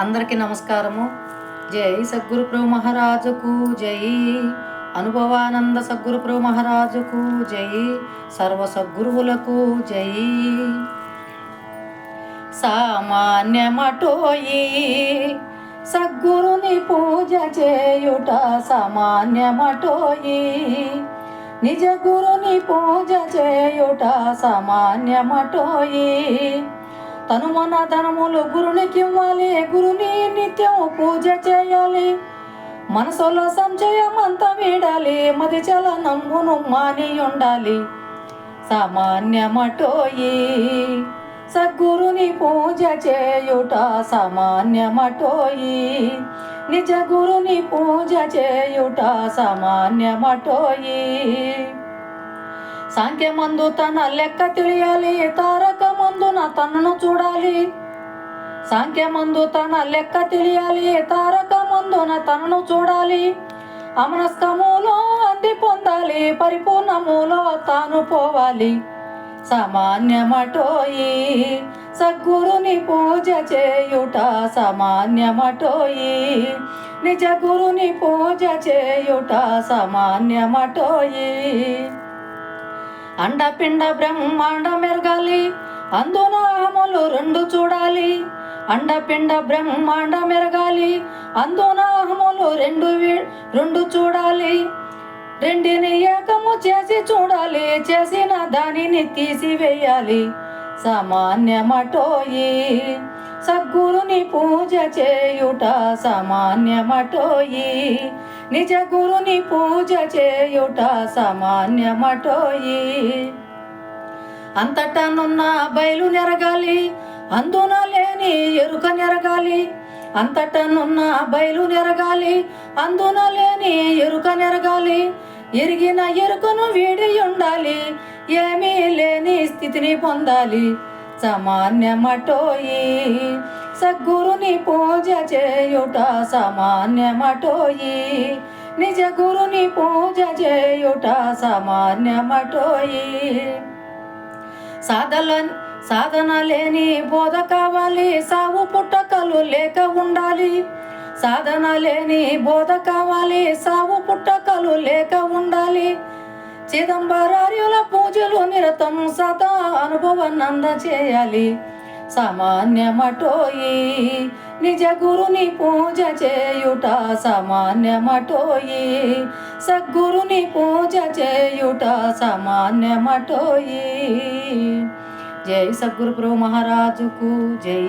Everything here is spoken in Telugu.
అందరికీ నమస్కారము. జై సద్గురు ప్రభు మహారాజుకు జై అనుభవానంద సద్గురు ప్రభు మహారాజుకు జై సర్వ సద్గురువులకు జై. సామాన్యమటోయి సద్గురుని పూజ చేయుట సామాన్యమటోయి నిజ గురుని పూజ చేయుట సామాన్యమటోయి తను మన ధనములు గురునికి ఇవ్వాలి గురుని నిత్యం పూజ చేయాలి. మనసులో సంశయం వీడాలి. మది చలనమ్మును మాని ఉండాలి సామాన్యమటోయి సద్గురుని పూజ చేయుట సామాన్యమటోయి. నిజ గురుని పూజ చేయుట సామాన్యమటోయి. సాంఖ్యమందు తన లెక్క తెలియాలి. తారక మందున తనను చూడాలి. సాంఖ్యమందు తన లెక్క తెలియాలి. తారక మందున తనను చూడాలి. అమనస్కములో అంది పొందాలి. పరిపూర్ణములో తాను పోవాలి. సామాన్యమటోయి సద్గురుని పూజ చేయుట సామాన్యమటోయి నిజ గురుని పూజ చేయుట సామాన్యమటోయి. అండపిండ బ్రహ్మాండ మెరగాలి అందున అహములు రెండు చూడాలి. అండపిండ బ్రహ్మాండ మెరగాలి. అందున అహములు రెండు రెండు చూడాలి. రెండిని ఏకము చేసి చూడాలి. చేసిన దానిని తీసివేయాలి. సామాన్యమటోయి సద్గురుని పూజ చేయుట సామాన్యమటోయి నిజ గురుని పూజ చేయుట సామాన్యమటోయి. అంతటానున్న బయలు నెరగాలి అందున లేని ఎరుక నెరగాలి. అంతటనున్న బయలు నెరగాలి అందున లేని ఎరుక నెరగాలి. ఎరిగిన ఎరుకను వీడి ఉండాలి ఏమీ లేని స్థితిని పొందాలి. సామాన్యమటోయి సద్గురుని పూజ చేయుట సామాన్యమటోయి. నిజ గురుని పూజ చేయుట సామాన్యమటోయి. సాధన సాధన లేని బోధ కావాలి. సావు పుట్టకలు లేక ఉండాలి. సాధన లేని బోధ కావాలి. సావు పుట్టకలు లేక ఉండాలి. చిదంబరార్యుల పూజలు నిరతం సదా అనుభవనంద చేయాలి. సామాన్యమటోయి నిజ గురుని పూజ చేయుట సామాన్యమటోయి సద్గురుని పూజ చేయుట సామాన్యమటోయి. జై సద్గురు ప్రభు మహారాజుకు జై.